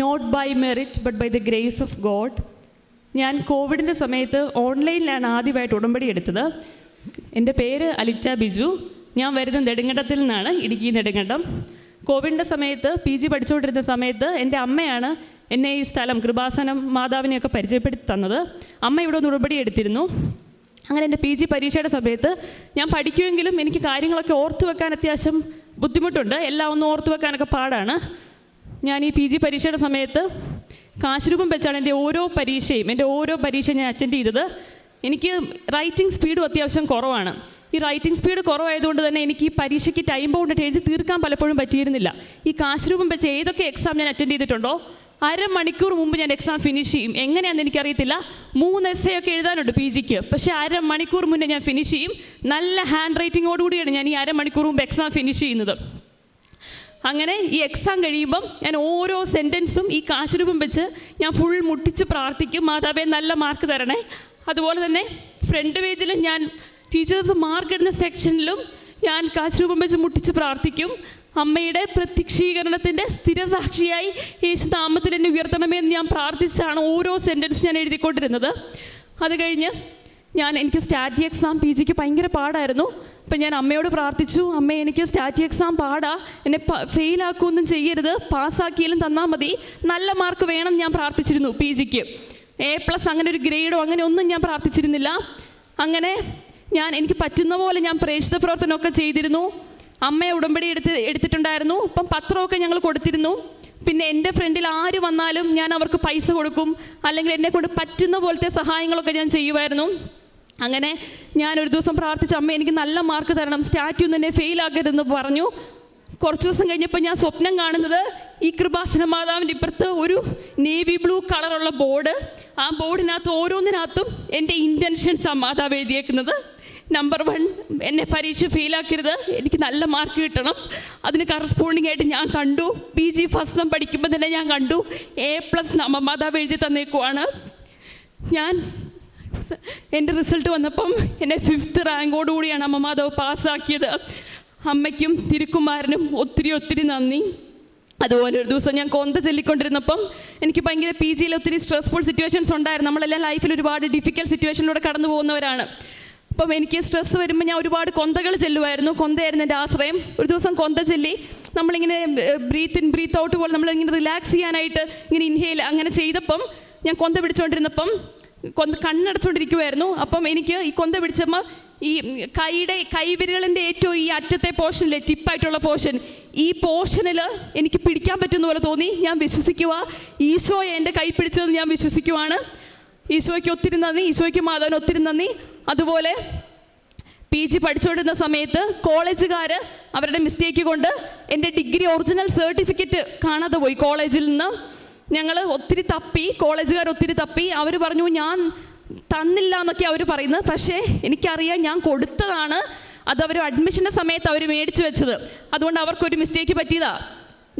Not by merit but by the grace of God ഞാൻ കോവിഡിന്റെ സമയത്ത് ഓൺലൈനിലാണ് ആദ്യമായിട്ട് ഉടമ്പടി എടുത്തത്. എന്റെ പേര് അലിറ്റ ബിജു. ഞാൻ വരുന്ന നെടുങ്കണ്ടത്തിൽ നിന്നാണ് ഇടുക്കി നെടുങ്കണ്ടം. കോവിഡിന്റെ സമയത്ത് പി ജി പഠിച്ചുകൊണ്ടിരുന്ന സമയത്ത് എന്റെ അമ്മയാണ് എന്നെ ഈ സ്ഥലം കൃപാസനം മാതാവിനെയൊക്കെ പരിചയപ്പെടുത്തി തന്നത്. അമ്മ ഇവിടെ ഒന്ന് ഉടമ്പടി എടുത്തിരുന്നു. അങ്ങനെ എന്റെ പി ജി പരീക്ഷയുടെ സമയത്ത് ഞാൻ പഠിക്കുമെങ്കിലും എനിക്ക് കാര്യങ്ങളൊക്കെ ഓർത്തു വെക്കാൻ അത്യാവശ്യം ബുദ്ധിമുട്ടുണ്ട്. എല്ലാം ഒന്ന് ഓർത്തു വെക്കാനൊക്കെ പാടാണ്. ഞാൻ ഈ പി ജി പരീക്ഷയുടെ സമയത്ത് കാശുരൂപം വെച്ചാണ് എന്റെ ഓരോ പരീക്ഷയും എന്റെ ഓരോ പരീക്ഷയും ഞാൻ അറ്റൻഡ് ചെയ്തത്. എനിക്ക് റൈറ്റിംഗ് സ്പീഡും അത്യാവശ്യം കുറവാണ്. ഈ റൈറ്റിംഗ് സ്പീഡ് കുറവായതുകൊണ്ട് തന്നെ എനിക്ക് ഈ പരീക്ഷയ്ക്ക് ടൈം ബൗണ്ടിട്ട് എഴുതി തീർക്കാൻ പലപ്പോഴും പറ്റിയിരുന്നില്ല. ഈ കാശുരൂപം വെച്ച് ഏതൊക്കെ എക്സാം ഞാൻ അറ്റൻഡ് ചെയ്തിട്ടുണ്ടോ അരമണിക്കൂർ മുമ്പ് ഞാൻ എക്സാം ഫിനിഷ് ചെയ്യും. എങ്ങനെയാണെന്ന് എനിക്കറിയത്തില്ല. മൂന്ന് എസ് ഒക്കെ എഴുതാനുണ്ട് പി ജിക്ക്. പക്ഷേ അരമണിക്കൂർ മുന്നേ ഞാൻ ഫിനിഷ് ചെയ്യും. നല്ല ഹാൻഡ് റൈറ്റിങ്ങോടുകൂടിയാണ് ഞാൻ ഈ അരമണിക്കൂർ മുമ്പ് എക്സാം ഫിനിഷ് ചെയ്യുന്നത്. അങ്ങനെ ഈ എക്സാം കഴിയുമ്പം ഞാൻ ഓരോ സെന്റൻസും ഈ കാശുരൂപം വെച്ച് ഞാൻ ഫുൾ മുട്ടിച്ച് പ്രാർത്ഥിക്കും. മാതാവേ നല്ല മാർക്ക് തരണേ. അതുപോലെ തന്നെ ഫ്രണ്ട് പേജിലും ഞാൻ ടീച്ചേഴ്സ് മാർക്ക് ഇടുന്ന സെക്ഷനിലും ഞാൻ കാശുരൂപം വെച്ച് മുട്ടിച്ച് പ്രാർത്ഥിക്കും. അമ്മയുടെ പ്രത്യക്ഷീകരണത്തിന്റെ സ്ഥിരസാക്ഷിയായി യേശു താമത്തിൽ എന്നെ ഉയർത്തണമേ എന്ന് ഞാൻ പ്രാർത്ഥിച്ചാണ് ഓരോ സെന്റൻസ് ഞാൻ എഴുതിക്കൊണ്ടിരുന്നത്. അത് കഴിഞ്ഞ് ഞാൻ എനിക്ക് സ്റ്റാറ്റി എക്സാം പി ജിക്ക് ഭയങ്കര പാടായിരുന്നു. അപ്പം ഞാൻ അമ്മയോട് പ്രാർത്ഥിച്ചു അമ്മ എനിക്ക് സ്റ്റാറ്റി എക്സാം പാടാ. എന്നെ ഫെയിലാക്കുകയൊന്നും ചെയ്യരുത്. പാസ്സാക്കിയാലും തന്നാൽ മതി. നല്ല മാർക്ക് വേണം ഞാൻ പ്രാർത്ഥിച്ചിരുന്നു പി ജിക്ക്. എ പ്ലസ് അങ്ങനെ ഒരു ഗ്രേഡോ അങ്ങനെ ഒന്നും ഞാൻ പ്രാർത്ഥിച്ചിരുന്നില്ല. അങ്ങനെ ഞാൻ എനിക്ക് പറ്റുന്ന പോലെ ഞാൻ പ്രേക്ഷിത പ്രവർത്തനമൊക്കെ ചെയ്തിരുന്നു. അമ്മയെ ഉടമ്പടി എടുത്ത് എടുത്തിട്ടുണ്ടായിരുന്നു. അപ്പം പത്രമൊക്കെ ഞങ്ങൾ കൊടുത്തിരുന്നു. പിന്നെ എന്റെ ഫ്രണ്ടിൽ ആര് വന്നാലും ഞാൻ അവർക്ക് പൈസ കൊടുക്കും. അല്ലെങ്കിൽ എന്നെ കൊണ്ട് പറ്റുന്ന പോലത്തെ സഹായങ്ങളൊക്കെ ഞാൻ ചെയ്യുമായിരുന്നു. അങ്ങനെ ഞാൻ ഒരു ദിവസം പ്രാർത്ഥിച്ച അമ്മ എനിക്ക് നല്ല മാർക്ക് തരണം. സ്റ്റാറ്റ്യൂ തന്നെ ഫെയിൽ ആക്കരുതെന്ന് പറഞ്ഞു. കുറച്ച് ദിവസം കഴിഞ്ഞപ്പോൾ ഞാൻ സ്വപ്നം കാണുന്നത് ഈ കൃപാസന മാതാവിന്റെ ഇപ്പുറത്ത് ഒരു നേവി ബ്ലൂ കളറുള്ള ബോർഡ് ആ ബോർഡിനകത്ത് ഓരോന്നിനകത്തും എന്റെ ഇന്റൻഷൻസ് ആ മാതാവ് എഴുതിയേക്കുന്നത്. നമ്പർ വൺ എന്നെ പരീക്ഷ ഫെയിലാക്കരുത് എനിക്ക് നല്ല മാർക്ക് കിട്ടണം. അതിന് കറസ്പോണ്ടിങ് ആയിട്ട് ഞാൻ കണ്ടു. പി ജി ഫസ്റ്റ് സം പഠിക്കുമ്പോൾ തന്നെ ഞാൻ കണ്ടു. എ പ്ലസ് നമ്മമാതാവ് എഴുതി തന്നേക്കുവാണ്. ഞാൻ എന്റെ റിസൾട്ട് വന്നപ്പം എന്നെ ഫിഫ്ത്ത് റാങ്കോടുകൂടിയാണ് കൂടിയാണ് മാധവ് പാസ്സാക്കിയത് അമ്മയ്ക്കും തിരുക്കുമാരനും ഒത്തിരി ഒത്തിരി നന്ദി. അതുപോലെ ഒരു ദിവസം ഞാൻ കൊന്ത ചൊല്ലിക്കൊണ്ടിരുന്നപ്പം എനിക്ക് ഭയങ്കര പി ജിയിൽ ഒത്തിരി സ്ട്രെസ്ഫുൾ സിറ്റുവേഷൻസ് ഉണ്ടായിരുന്നു. നമ്മളെല്ലാം ലൈഫിൽ ഒരുപാട് ഡിഫിക്കൽട്ട് സിറ്റുവേഷനിലൂടെ കടന്നു പോകുന്നവരാണ് അപ്പം എനിക്ക് സ്ട്രെസ് വരുമ്പോൾ ഞാൻ ഒരുപാട് കൊന്തകൾ ചെല്ലുമായിരുന്നു കൊന്തയായിരുന്നു എന്റെ ആശ്രയം. ഒരു ദിവസം കൊന്ത ചെല്ലി. നമ്മളിങ്ങനെ ബ്രീത്ത് ഇൻ ബ്രീത്ത് ഔട്ട് പോലെ നമ്മളിങ്ങനെ റിലാക്സ് ചെയ്യാനായിട്ട് ഇങ്ങനെ ഇൻഹേൽ അങ്ങനെ ചെയ്തപ്പം ഞാൻ കൊന്ത പിടിച്ചുകൊണ്ടിരുന്നപ്പം കൊന്ത കണ്ണടച്ചുകൊണ്ടിരിക്കുമായിരുന്നു അപ്പം എനിക്ക് ഈ കൊന്ത പിടിച്ചപ്പോൾ ഈ കൈയുടെ കൈവിരലിന്റെ ഏറ്റവും ഈ അറ്റത്തെ പോർഷനിലെ ടിപ്പായിട്ടുള്ള പോർഷൻ ഈ പോർഷനിൽ എനിക്ക് പിടിക്കാൻ പറ്റുന്ന പോലെ തോന്നി. ഞാൻ വിശ്വസിക്കുക ഈശോയെ എന്റെ കൈ പിടിച്ചതെന്ന് ഞാൻ വിശ്വസിക്കുവാണ്. ഈശോയ്ക്ക് ഒത്തിരി നന്ദി ഈശോയ്ക്ക് മാധവന് ഒത്തിരി നന്ദി. അതുപോലെ പി ജി പഠിച്ചുകൊണ്ടിരുന്ന സമയത്ത് കോളേജുകാർ അവരുടെ മിസ്റ്റേക്ക് കൊണ്ട് എന്റെ ഡിഗ്രി ഒറിജിനൽ സർട്ടിഫിക്കറ്റ് കാണാതെ പോയി കോളേജിൽ നിന്ന്. ഞങ്ങൾ ഒത്തിരി തപ്പി കോളേജുകാർ ഒത്തിരി തപ്പി. അവർ പറഞ്ഞു ഞാൻ തന്നില്ല എന്നൊക്കെ അവർ പറയുന്നത്. പക്ഷേ എനിക്കറിയാം ഞാൻ കൊടുത്തതാണ്. അത് അവർ അഡ്മിഷന്റെ സമയത്ത് അവർ മേടിച്ചു വെച്ചത്. അതുകൊണ്ട് അവർക്കൊരു മിസ്റ്റേക്ക് പറ്റിയതാ.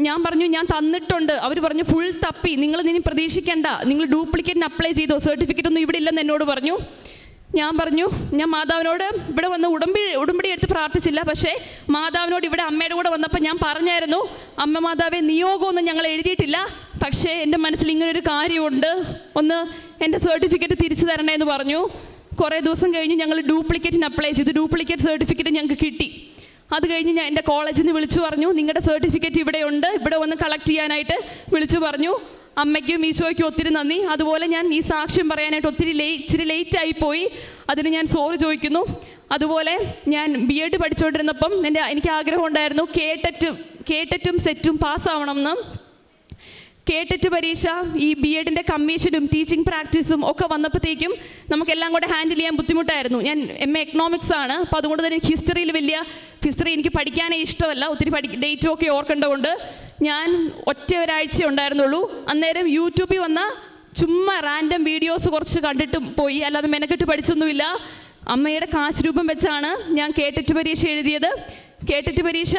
ഞാൻ പറഞ്ഞു ഞാൻ തന്നിട്ടുണ്ട്. അവർ പറഞ്ഞു ഫുൾ തപ്പി. നിങ്ങൾ ഇനി പ്രതീക്ഷിക്കേണ്ട. നിങ്ങൾ ഡ്യൂപ്ലിക്കേറ്റിന് അപ്ലൈ ചെയ്തോ? സർട്ടിഫിക്കറ്റ് ഒന്നും ഇവിടെ ഇല്ലെന്ന് എന്നോട് പറഞ്ഞു. ഞാൻ പറഞ്ഞു ഞാൻ മാതാവിനോട് ഇവിടെ വന്ന് ഉടമ്പി ഉടമ്പടി എടുത്ത് പ്രാർത്ഥിച്ചില്ല. പക്ഷേ മാതാവിനോട് ഇവിടെ അമ്മയുടെ കൂടെ വന്നപ്പോൾ ഞാൻ പറഞ്ഞായിരുന്നു അമ്മ മാതാവെ നിയോഗമൊന്നും ഞങ്ങൾ എഴുതിയിട്ടില്ല. പക്ഷേ എന്റെ മനസ്സിൽ ഇങ്ങനൊരു കാര്യമുണ്ട്. ഒന്ന് എന്റെ സർട്ടിഫിക്കറ്റ് തിരിച്ചു തരണേ എന്ന് പറഞ്ഞു. കുറേ ദിവസം കഴിഞ്ഞ് ഞങ്ങൾ ഡ്യൂപ്ലിക്കേറ്റിന് അപ്ലൈ ചെയ്തു. ഡ്യൂപ്ലിക്കേറ്റ് സർട്ടിഫിക്കറ്റ് ഞങ്ങൾക്ക് കിട്ടി. അത് കഴിഞ്ഞ് ഞാൻ എന്റെ കോളേജിൽ നിന്ന് വിളിച്ചു പറഞ്ഞു. നിങ്ങളുടെ സർട്ടിഫിക്കറ്റ് ഇവിടെ ഉണ്ട്. ഇവിടെ വന്ന് കളക്ട് ചെയ്യാനായിട്ട് വിളിച്ചു പറഞ്ഞു. അമ്മയ്ക്കും ഈശോയ്ക്കും ഒത്തിരി നന്ദി. അതുപോലെ ഞാൻ ഈ സാക്ഷ്യം പറയാനായിട്ട് ഒത്തിരി ലേ ഇച്ചിരി ലേറ്റ് ആയിപ്പോയി അതിന് ഞാൻ സോറി ചോദിക്കുന്നു. അതുപോലെ ഞാൻ ബി എഡ് പഠിച്ചുകൊണ്ടിരുന്നപ്പം എന്റെ എനിക്ക് ആഗ്രഹം ഉണ്ടായിരുന്നു. കേട്ടറ്റും കേട്ടറ്റും സെറ്റും പാസ്സാവണം എന്ന്. കേട്ടിട്ട് പരീക്ഷ ഈ ബി എഡിന്റെ കമ്മീഷനും ടീച്ചിങ് പ്രാക്ടീസും ഒക്കെ വന്നപ്പോഴത്തേക്കും നമുക്കെല്ലാം കൂടെ ഹാൻഡിൽ ചെയ്യാൻ ബുദ്ധിമുട്ടായിരുന്നു. ഞാൻ എം എ എക്കണോമിക്സ് ആണ്. അപ്പോൾ അതുകൊണ്ട് തന്നെ ഹിസ്റ്ററിയിൽ വലിയ ഹിസ്റ്ററി എനിക്ക് പഠിക്കാനേ ഇഷ്ടമല്ല. ഒത്തിരി പഠി ഡേറ്റും ഒക്കെ ഓർക്കേണ്ടതുകൊണ്ട് ഞാൻ ഒറ്റ ഒരാഴ്ച ഉണ്ടായിരുന്നുള്ളൂ. അന്നേരം യൂട്യൂബിൽ വന്ന ചുമ്മാ റാൻഡം വീഡിയോസ് കുറച്ച് കണ്ടിട്ട് പോയി. അല്ലാതെ മെനക്കെട്ട് പഠിച്ചൊന്നുമില്ല. അമ്മയുടെ കാശ് രൂപം വെച്ചാണ് ഞാൻ കേട്ടിട്ട് പരീക്ഷ എഴുതിയത്. കേട്ടിട്ട് പരീക്ഷ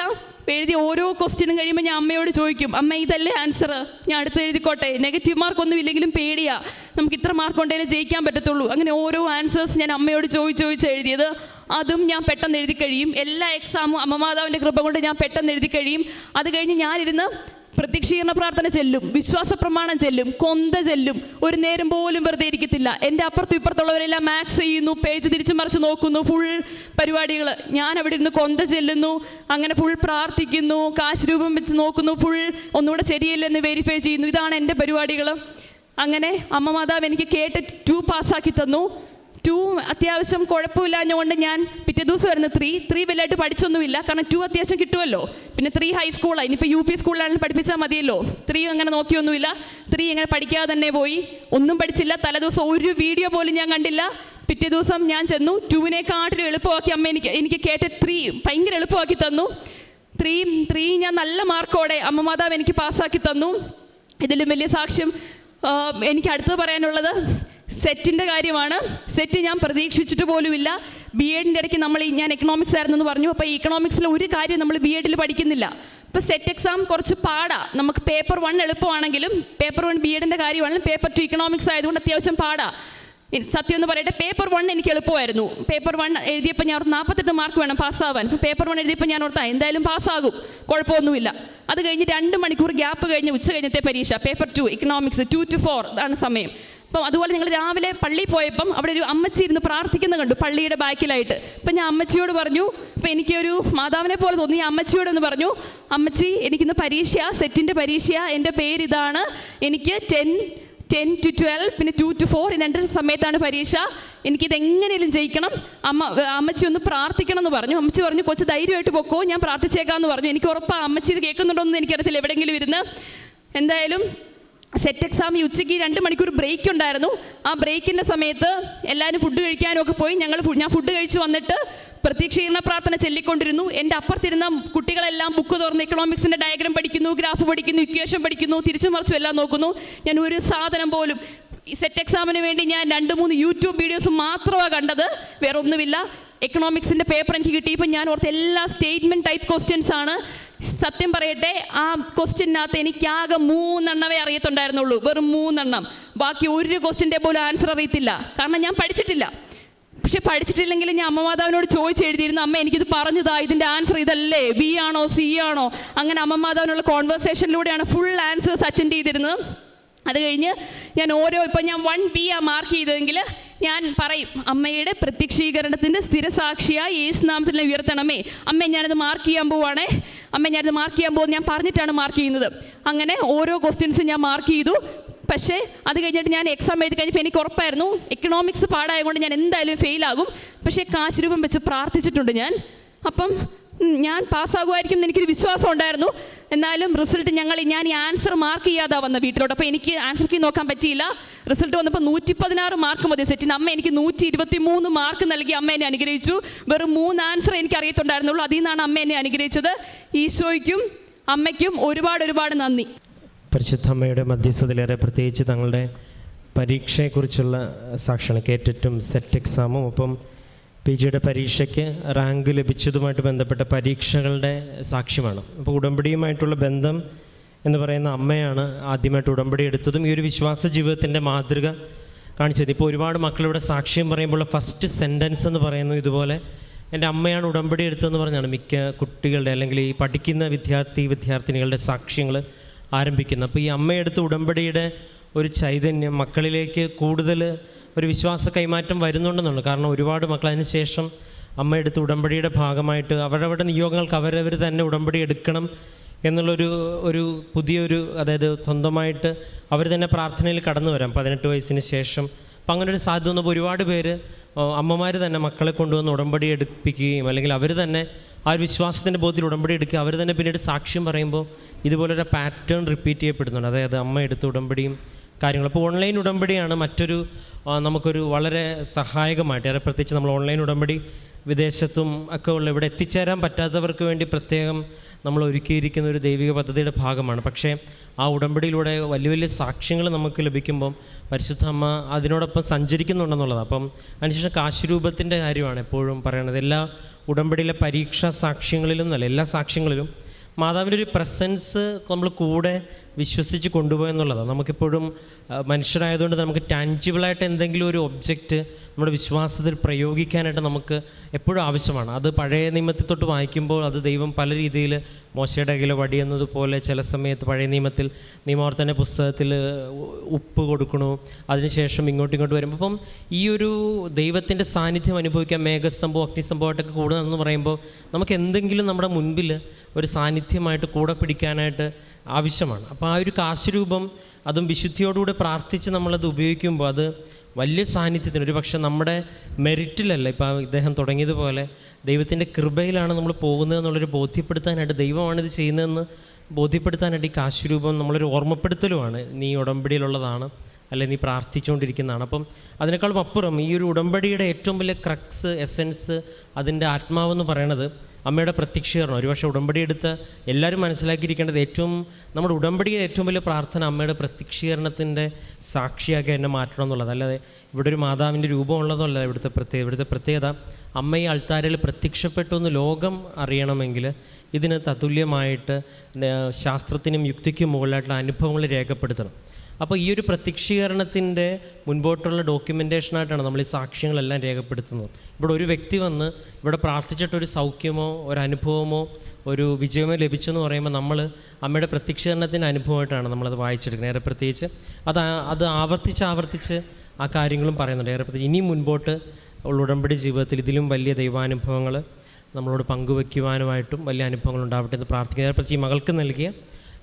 എഴുതിയ ഓരോ ക്വസ്റ്റ്യനും കഴിയുമ്പോൾ ഞാൻ അമ്മയോട് ചോദിക്കും അമ്മ ഇതല്ലേ ആൻസർ ഞാൻ അടുത്ത് എഴുതിക്കോട്ടെ. നെഗറ്റീവ് മാർക്ക് ഒന്നും ഇല്ലെങ്കിലും പേടിയാ. നമുക്ക് ഇത്ര മാർക്ക് ഉണ്ടെങ്കിലേ ജയിക്കാൻ പറ്റത്തുള്ളൂ. അങ്ങനെ ഓരോ ആൻസേഴ്സ് ഞാൻ അമ്മയോട് ചോദിച്ച് ചോദിച്ച് എഴുതിയത്. അതും ഞാൻ പെട്ടെന്ന് എഴുതി കഴിയും. എല്ലാ എക്സാമും അമ്മമാതാവിന്റെ കൃപ കൊണ്ട് ഞാൻ പെട്ടെന്ന് എഴുതി കഴിയും. അത് കഴിഞ്ഞ് ഞാനിരുന്ന് പ്രത്യക്ഷീകരണ പ്രാർത്ഥന ചെല്ലും വിശ്വാസ പ്രമാണം ചെല്ലും കൊന്ത ചെല്ലും. ഒരു നേരം പോലും വെറുതെ ഇരിക്കത്തില്ല. എന്റെ അപ്പുറത്തും ഇപ്പുറത്തുള്ളവരെല്ലാം മാക്സ് ചെയ്യുന്നു പേജ് തിരിച്ചു മറിച്ച് നോക്കുന്നു ഫുൾ പരിപാടികൾ ഞാൻ അവിടെ ഇരുന്ന് കൊന്ത ചെല്ലുന്നു അങ്ങനെ ഫുൾ പ്രാർത്ഥിക്കുന്നു കാശ് രൂപം വെച്ച് നോക്കുന്നു ഫുൾ ഒന്നുകൂടെ ശരിയല്ലെന്ന് വെരിഫൈ ചെയ്യുന്നു. ഇതാണ് എന്റെ പരിപാടികൾ അങ്ങനെ അമ്മ മാതാവ് എനിക്ക് കേട്ട് ടു പാസ്സാക്കി തന്നു. ടു അത്യാവശ്യം കുഴപ്പമില്ലാഞ്ഞുകൊണ്ട് ഞാൻ പിറ്റേ ദിവസം വരുന്ന ത്രീ ത്രീ വലുതായിട്ട് പഠിച്ചൊന്നുമില്ല. കാരണം ടു അത്യാവശ്യം കിട്ടുമല്ലോ പിന്നെ ത്രീ ഹൈസ്കൂളാണ് ഇനിയിപ്പോൾ യു പി സ്കൂളിലാണെങ്കിൽ പഠിപ്പിച്ചാൽ മതിയല്ലോ. ത്രീ അങ്ങനെ നോക്കിയൊന്നുമില്ല. ത്രീ ഇങ്ങനെ പഠിക്കാതെ തന്നെ പോയി. ഒന്നും പഠിച്ചില്ല. തലേദിവസം ഒരു വീഡിയോ പോലും ഞാൻ കണ്ടില്ല. പിറ്റേ ദിവസം ഞാൻ ചെന്നു. ടുവിനെക്കാട്ടിലും എളുപ്പമാക്കി അമ്മ എനിക്ക് എനിക്ക് കേട്ട ത്രീ ഭയങ്കര എളുപ്പമാക്കി തന്നു. ത്രീ ത്രീ ഞാൻ നല്ല മാർക്കോടെ അമ്മ മാതാവ് എനിക്ക് പാസ്സാക്കി തന്നു. ഇതിലും വലിയ സാക്ഷ്യം എനിക്ക് അടുത്തത് പറയാനുള്ളത് സെറ്റിന്റെ കാര്യമാണ്. സെറ്റ് ഞാൻ പ്രതീക്ഷിച്ചിട്ട് പോലുമില്ല. ബി എഡിന്റെ ഇടയ്ക്ക് നമ്മൾ ഞാൻ എക്കണോമിക്സ് ആയിരുന്നു എന്ന് പറഞ്ഞു അപ്പോൾ ഇക്കണോമിക്സിൽ ഒരു കാര്യം നമ്മൾ ബി എഡിൽ പഠിക്കുന്നില്ല. ഇപ്പോൾ സെറ്റ് എക്സാം കുറച്ച് പാടാ. നമുക്ക് പേപ്പർ വൺ എളുപ്പമാണെങ്കിലും പേപ്പർ വൺ ബി എഡിന്റെ കാര്യമാണെങ്കിലും പേപ്പർ ടു ഇക്കണോമിക്സ് ആയതുകൊണ്ട് അത്യാവശ്യം പാടാ. സത്യം എന്ന് പറയട്ടെ പേപ്പർ വൺ എനിക്ക് എളുപ്പമായിരുന്നു. പേപ്പർ വൺ എഴുതിയപ്പോൾ ഞാൻ ഓർത്ത് നാൽപ്പത്തെട്ട് മാർക്ക് വേണം പാസ്സാവാൻ പേപ്പർ വൺ എഴുതിയപ്പോൾ ഞാൻ ഓർത്താ എന്തായാലും പാസ്സാകും കുഴപ്പമൊന്നുമില്ല. അത് കഴിഞ്ഞ് രണ്ട് മണിക്കൂർ ഗ്യാപ്പ് കഴിഞ്ഞ് ഉച്ച കഴിഞ്ഞത്തെ പരീക്ഷ paper two economics two to four ഇതാണ് സമയം. അപ്പം അതുപോലെ ഞങ്ങൾ രാവിലെ പള്ളിയിൽ പോയപ്പം അവിടെ ഒരു അമ്മച്ചി ഇരുന്ന് പ്രാർത്ഥിക്കുന്ന കണ്ടു പള്ളിയുടെ ബാക്കിലായിട്ട്. അപ്പം ഞാൻ അമ്മച്ചിയോട് പറഞ്ഞു അപ്പം എനിക്കൊരു മാതാവിനെ പോലെ തോന്നി അമ്മച്ചിയോടെന്ന് പറഞ്ഞു അമ്മച്ചി എനിക്കിന്ന് പരീക്ഷ സെറ്റിന്റെ പരീക്ഷ എന്റെ പേരിതാണ് എനിക്ക് ടെൻ ടെൻ ടു ട്വൽവ് പിന്നെ ടു ടു ഫോർ രണ്ട് സമയത്താണ് പരീക്ഷ എനിക്കിത് എങ്ങനെയും ജയിക്കണം അമ്മ അമ്മച്ചി ഒന്ന് പ്രാർത്ഥിക്കണം എന്ന് പറഞ്ഞു. അമ്മച്ചി പറഞ്ഞു കൊച്ചു ധൈര്യമായിട്ട് പൊക്കോ ഞാൻ പ്രാർത്ഥിച്ചേക്കാമെന്ന് പറഞ്ഞു. എനിക്ക് ഉറപ്പാണ് അമ്മച്ചി ഇത് കേൾക്കുന്നുണ്ടോ എന്ന് എനിക്കറിയത്തില്ല എവിടെയെങ്കിലും ഇരുന്ന്. എന്തായാലും സെറ്റ് എക്സാം ഈ ഉച്ചയ്ക്ക് രണ്ട് മണിക്കൂർ ബ്രേക്ക് ഉണ്ടായിരുന്നു. ആ ബ്രേക്കിന്റെ സമയത്ത് എല്ലാവരും ഫുഡ് കഴിക്കാനും ഒക്കെ പോയി. ഞങ്ങൾ ഞാൻ ഫുഡ് കഴിച്ച് വന്നിട്ട് പ്രത്യക്ഷീകരണ പ്രാർത്ഥന ചൊല്ലിക്കൊണ്ടിരുന്നു. എന്റെ അപ്പുറത്തിരുന്ന കുട്ടികളെല്ലാം ബുക്ക് തുറന്ന് എക്കണോമിക്സിന്റെ ഡയഗ്രാം പഠിക്കുന്നു ഗ്രാഫ് പഠിക്കുന്നു ഇക്വേഷൻ പഠിക്കുന്നു തിരിച്ചു മറിച്ചും എല്ലാം നോക്കുന്നു. ഞാൻ ഒരു സാധനം പോലും സെറ്റ് എക്സാമിന് വേണ്ടി ഞാൻ രണ്ട് മൂന്ന് യൂട്യൂബ് വീഡിയോസ് മാത്രമാണ് കണ്ടത്. വേറെ ഒന്നുമില്ല എക്കണോമിക്സിന്റെ പേപ്പർ എനിക്ക് കിട്ടിയപ്പോൾ ഞാൻ ഓർത്ത് എല്ലാ സ്റ്റേറ്റ്മെന്റ് ടൈപ്പ് ക്വസ്റ്റ്യൻസ് ആണ്. സത്യം പറയട്ടെ ആ ക്വസ്റ്റ്യനകത്ത് എനിക്കാകെ മൂന്നെണ്ണമേ അറിയത്തുണ്ടായിരുന്നുള്ളൂ. വെറും മൂന്നെണ്ണം. ബാക്കി ഒരു ക്വസ്റ്റ്യന്റെ പോലും ആൻസർ അറിയത്തില്ല. കാരണം ഞാൻ പഠിച്ചിട്ടില്ല. പക്ഷെ പഠിച്ചിട്ടില്ലെങ്കിൽ ഞാൻ അമ്മ മാതാവിനോട് ചോദിച്ച് എഴുതിയിരുന്നു അമ്മ എനിക്കിത് പറഞ്ഞതാ ഇതിന്റെ ആൻസർ ഇതല്ലേ? ബി ആണോ സി ആണോ? അങ്ങനെ അമ്മ മാതാവിനുള്ള കോൺവെർസേഷനിലൂടെയാണ് ഫുൾ ആൻസേഴ്സ് അറ്റൻഡ് ചെയ്തിരുന്നത്. അത് കഴിഞ്ഞ് ഞാൻ ഓരോ ഇപ്പം ഞാൻ വൺ ബി ആ മാർക്ക് ചെയ്തതെങ്കിൽ ഞാൻ പറയും അമ്മയുടെ പ്രത്യക്ഷീകരണത്തിന്റെ സ്ഥിരസാക്ഷിയായി യേശുനാമത്തിനെ ഉയർത്തണമേ. അമ്മ ഞാനത് മാർക്ക് ചെയ്യാൻ പോവാണേ. അമ്മ ഞാനത് മാർക്ക് ചെയ്യാൻ പോകുന്നത് ഞാൻ പറഞ്ഞിട്ടാണ് മാർക്ക് ചെയ്യുന്നത്. അങ്ങനെ ഓരോ ക്വസ്റ്റ്യൻസും ഞാൻ മാർക്ക് ചെയ്തു. പക്ഷേ അത് കഴിഞ്ഞിട്ട് ഞാൻ എക്സാം എഴുതി കഴിഞ്ഞപ്പോൾ എനിക്ക് ഉറപ്പായിരുന്നു. എക്കണോമിക്സ് പാടായതുകൊണ്ട് ഞാൻ എന്തായാലും ഫെയിലാകും പക്ഷേ കാശ് രൂപം വെച്ച് പ്രാർത്ഥിച്ചിട്ടുണ്ട് ഞാൻ. അപ്പം ഞാൻ പാസ്സാകുമായിരിക്കും എനിക്കൊരു വിശ്വാസം ഉണ്ടായിരുന്നു. എന്നാലും റിസൾട്ട് ഞങ്ങൾ ഞാൻ ഈ ആൻസർ മാർക്ക് ചെയ്യാതെ വന്ന വീട്ടിലോട്ട്. അപ്പോൾ എനിക്ക് ആൻസർ കീ നോക്കാൻ പറ്റിയില്ല. റിസൾട്ട് വന്നപ്പോൾ നൂറ്റി പതിനാറ് മാർക്ക് മതി സെറ്റിന്. അമ്മ എനിക്ക് നൂറ്റി ഇരുപത്തി മൂന്ന് മാർക്ക് നൽകി അമ്മ എന്നെ അനുഗ്രഹിച്ചു. വെറും മൂന്ന് ആൻസർ എനിക്ക് അറിയത്തുണ്ടായിരുന്നുള്ളൂ. അതിൽ നിന്നാണ് അമ്മ എന്നെ അനുഗ്രഹിച്ചത്. ഈശോയ്ക്കും അമ്മയ്ക്കും ഒരുപാട് ഒരുപാട് നന്ദി. പരിശുദ്ധമ്മയുടെ മധ്യസ്ഥതയിലേറെ പ്രത്യേകിച്ച് തങ്ങളുടെ പരീക്ഷയെക്കുറിച്ചുള്ള സാക്ഷ്യമാണ് കേട്ടിട്ടും സെറ്റ് എക്സാമും ഒപ്പം പി ജിയുടെ പരീക്ഷയ്ക്ക് റാങ്ക് ലഭിച്ചതുമായിട്ട് ബന്ധപ്പെട്ട പരീക്ഷകളുടെ സാക്ഷ്യമാണ്. അപ്പോൾ ഉടമ്പടിയുമായിട്ടുള്ള ബന്ധം എന്ന് പറയുന്ന അമ്മയാണ് ആദ്യമായിട്ട് ഉടമ്പടി എടുത്തതും ഈ ഒരു വിശ്വാസ ജീവിതത്തിന്റെ മാതൃക കാണിച്ചത്. ഇപ്പോൾ ഒരുപാട് മക്കളിവിടെ സാക്ഷ്യം പറയുമ്പോൾ ഫസ്റ്റ് സെന്റൻസ് എന്ന് പറയുന്നു ഇതുപോലെ എന്റെ അമ്മയാണ് ഉടമ്പടി എടുത്തതെന്ന് പറഞ്ഞാണ് മിക്ക കുട്ടികളുടെ അല്ലെങ്കിൽ ഈ പഠിക്കുന്ന വിദ്യാർത്ഥി വിദ്യാർത്ഥിനികളുടെ സാക്ഷ്യങ്ങൾ ആരംഭിക്കുന്നത്. അപ്പോൾ ഈ അമ്മയെടുത്ത് ഉടമ്പടിയുടെ ഒരു ചൈതന്യം മക്കളിലേക്ക് കൂടുതൽ ഒരു വിശ്വാസ കൈമാറ്റം വരുന്നുണ്ടെന്നുള്ളു. കാരണം ഒരുപാട് മക്കൾ അതിന് ശേഷം അമ്മയെടുത്ത് ഉടമ്പടിയുടെ ഭാഗമായിട്ട് അവരവരുടെ നിയോഗങ്ങൾക്ക് അവരവർ തന്നെ ഉടമ്പടി എടുക്കണം എന്നുള്ളൊരു ഒരു പുതിയൊരു അതായത് സ്വന്തമായിട്ട് അവർ തന്നെ പ്രാർത്ഥനയിൽ കടന്നു വരാം പതിനെട്ട് വയസ്സിന് ശേഷം. അപ്പം അങ്ങനെ ഒരു സാധ്യത വന്നപ്പോൾ ഒരുപാട് പേര് അമ്മമാർ തന്നെ മക്കളെ കൊണ്ടുവന്ന് ഉടമ്പടി എടുപ്പിക്കുകയും അല്ലെങ്കിൽ അവർ തന്നെ ആ ഒരു വിശ്വാസത്തിന്റെ ബോധത്തിൽ ഉടമ്പടി എടുക്കുക അവർ തന്നെ പിന്നീട് സാക്ഷ്യം പറയുമ്പോൾ ഇതുപോലൊരു പാറ്റേൺ റിപ്പീറ്റ് ചെയ്യപ്പെടുന്നുണ്ട്. അതായത് അമ്മ എടുത്ത് ഉടമ്പടിയും കാര്യങ്ങൾ. അപ്പോൾ ഓൺലൈൻ ഉടമ്പടിയാണ് മറ്റൊരു നമുക്കൊരു വളരെ സഹായകമായിട്ട് ഏറെ പ്രത്യേകിച്ച് നമ്മൾ ഓൺലൈൻ ഉടമ്പടി വിദേശത്തും ഒക്കെ ഉള്ള ഇവിടെ എത്തിച്ചേരാൻ പറ്റാത്തവർക്ക് വേണ്ടി പ്രത്യേകം നമ്മൾ ഒരുക്കിയിരിക്കുന്ന ഒരു ദൈവിക പദ്ധതിയുടെ ഭാഗമാണ്. പക്ഷേ ആ ഉടമ്പടിയിലൂടെ വലിയ വലിയ സാക്ഷ്യങ്ങൾ നമുക്ക് ലഭിക്കുമ്പം പരിശുദ്ധ അമ്മ അതിനോടൊപ്പം സഞ്ചരിക്കുന്നുണ്ടെന്നുള്ളത് അപ്പം അതിനുശേഷം കാശുരൂപത്തിന്റെ കാര്യമാണ് എപ്പോഴും പറയണത്. എല്ലാ ഉടമ്പടിയിലെ പരീക്ഷാ സാക്ഷ്യങ്ങളിലും എന്നല്ല എല്ലാ സാക്ഷ്യങ്ങളിലും മാതാവിന്റെ ഒരു പ്രസൻസ് നമ്മൾ കൂടെ വിശ്വസിച്ച് കൊണ്ടുപോയെന്നുള്ളതാണ്. നമുക്കിപ്പോഴും മനുഷ്യരായതുകൊണ്ട് നമുക്ക് ടാൻജിബിളായിട്ട് എന്തെങ്കിലും ഒരു ഒബ്ജക്റ്റ് നമ്മുടെ വിശ്വാസത്തിൽ പ്രയോഗിക്കാനായിട്ട് നമുക്ക് എപ്പോഴും ആവശ്യമാണ്. അത് പഴയ നിയമത്തിൽ തൊട്ട് വായിക്കുമ്പോൾ അത് ദൈവം പല രീതിയിൽ മോശയുടെ കയ്യിൽ വടിയെന്നതുപോലെ ചില സമയത്ത് പഴയ നിയമത്തിൽ നിയമവർത്തന പുസ്തകത്തിൽ ഉപ്പ് കൊടുക്കണു. അതിനുശേഷം ഇങ്ങോട്ടും ഇങ്ങോട്ട് വരുമ്പോൾ അപ്പം ഈ ഒരു ദൈവത്തിന്റെ സാന്നിധ്യം അനുഭവിക്കാൻ മേഘസ്തംഭം അഗ്നിസ്തംഭമായിട്ടൊക്കെ കൂടുതലെന്ന് പറയുമ്പോൾ നമുക്ക് എന്തെങ്കിലും നമ്മുടെ മുൻപിൽ ഒരു സാന്നിധ്യമായിട്ട് കൂടെ പിടിക്കാനായിട്ട് ആവശ്യമാണ്. അപ്പോൾ ആ ഒരു കാശുരൂപം അതും വിശുദ്ധിയോടുകൂടെ പ്രാർത്ഥിച്ച് നമ്മളത് ഉപയോഗിക്കുമ്പോൾ അത് വലിയ സാന്നിധ്യത്തിന്. ഒരു പക്ഷേ നമ്മുടെ മെറിറ്റിലല്ല ഇപ്പോൾ ഇദ്ദേഹം തുടങ്ങിയതുപോലെ ദൈവത്തിന്റെ കൃപയിലാണ് നമ്മൾ പോകുന്നത് എന്നുള്ളൊരു ബോധ്യപ്പെടുത്താനായിട്ട് ദൈവമാണിത് ചെയ്യുന്നതെന്ന് ബോധ്യപ്പെടുത്താനായിട്ട് ഈ കാശുരൂപം നമ്മളൊരു ഓർമ്മപ്പെടുത്തലുമാണ്. നീ ഉടമ്പടിയിലുള്ളതാണ്. അല്ലെ നീ പ്രാർത്ഥിച്ചുകൊണ്ടിരിക്കുന്നതാണ്. അപ്പം അതിനേക്കാളും അപ്പുറം ഈ ഒരു ഉടമ്പടിയുടെ ഏറ്റവും വലിയ ക്രക്സ് എസെൻസ് അതിന്റെ ആത്മാവെന്ന് പറയണത് അമ്മയുടെ പ്രത്യക്ഷീകരണം. ഒരുപക്ഷെ ഉടമ്പടി എടുത്ത് എല്ലാവരും മനസ്സിലാക്കിയിരിക്കേണ്ടത് ഏറ്റവും നമ്മുടെ ഉടമ്പടിയുടെ ഏറ്റവും വലിയ പ്രാർത്ഥന അമ്മയുടെ പ്രത്യക്ഷീകരണത്തിന്റെ സാക്ഷിയാക്കി എന്നെ മാറ്റണം എന്നുള്ളത്. അല്ലാതെ ഇവിടെ ഒരു മാതാവിന്റെ രൂപം ഉള്ളതല്ല ഇവിടുത്തെ പ്രത്യേകത. ഇവിടുത്തെ പ്രത്യേകത അമ്മ ഈ അൾത്താരയിൽ പ്രത്യക്ഷപ്പെട്ടു എന്ന് ലോകം അറിയണമെങ്കിൽ ഇതിന് തത്തുല്യമായിട്ട് ശാസ്ത്രത്തിനും യുക്തിക്കും മുകളിലായിട്ടുള്ള അനുഭവങ്ങൾ രേഖപ്പെടുത്തണം. അപ്പോൾ ഈ ഒരു പ്രത്യക്ഷീകരണത്തിന്റെ മുൻപോട്ടുള്ള ഡോക്യുമെന്റേഷനായിട്ടാണ് നമ്മൾ ഈ സാക്ഷ്യങ്ങളെല്ലാം രേഖപ്പെടുത്തുന്നത്. ഇവിടെ ഒരു വ്യക്തി വന്ന് ഇവിടെ പ്രാർത്ഥിച്ചിട്ടൊരു സൗഖ്യമോ ഒരു അനുഭവമോ ഒരു വിജയമോ ലഭിച്ചെന്ന് പറയുമ്പോൾ നമ്മൾ അമ്മയുടെ പ്രത്യക്ഷീകരണത്തിന്റെ അനുഭവമായിട്ടാണ് നമ്മളത് വായിച്ചെടുക്കുന്നത്. ഏറെ പ്രത്യേകിച്ച് അത് അത് ആവർത്തിച്ച് ആവർത്തിച്ച് ആ കാര്യങ്ങളും പറയുന്നുണ്ട്. ഏറെ പ്രത്യേകിച്ച് ഇനിയും മുൻപോട്ട് ഉള്ള ഉടമ്പടി ജീവിതത്തിൽ ഇതിലും വലിയ ദൈവാനുഭവങ്ങൾ നമ്മളോട് പങ്കുവയ്ക്കുവാനുമായിട്ടും വലിയ അനുഭവങ്ങൾ ഉണ്ടാവട്ടെ എന്ന് പ്രാർത്ഥിക്കുന്നത് ഏറെ പ്രത്യേകിച്ച് ഈ മകൾക്ക് നൽകിയ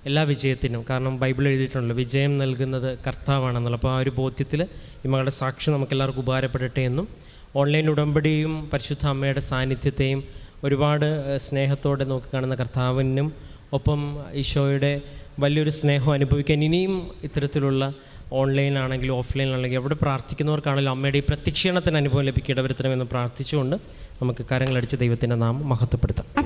എല്ലാ വിജയത്തിനും കാരണം ബൈബിൾ എഴുതിയിട്ടുണ്ടല്ലോ വിജയം നൽകുന്നത് കർത്താവാണെന്നുള്ള. അപ്പോൾ ആ ഒരു ബോധ്യത്തിൽ ഈ മകളുടെ സാക്ഷി നമുക്ക് എല്ലാവർക്കും ഉപകാരപ്പെടട്ടെ എന്നും ഓൺലൈൻ ഉടമ്പടിയും പരിശുദ്ധ അമ്മയുടെ സാന്നിധ്യത്തെയും ഒരുപാട് സ്നേഹത്തോടെ നോക്കി കാണുന്ന കർത്താവിനും ഒപ്പം ഈശോയുടെ വലിയൊരു സ്നേഹം അനുഭവിക്കാൻ ഇനിയും ഇത്തരത്തിലുള്ള ഓൺലൈനാണെങ്കിലും ഓഫ്ലൈനാണെങ്കിലും എവിടെ പ്രാർത്ഥിക്കുന്നവർക്കാണെങ്കിലും അമ്മയുടെ ഈ പ്രത്യക്ഷീണത്തിന് അനുഭവം ലഭിക്കേണ്ടവരുത്തണമെന്ന് പ്രാർത്ഥിച്ചുകൊണ്ട് നമുക്ക് കരങ്ങളടിച്ച് ദൈവത്തിന്റെ നാമം മഹത്വപ്പെടുത്താം.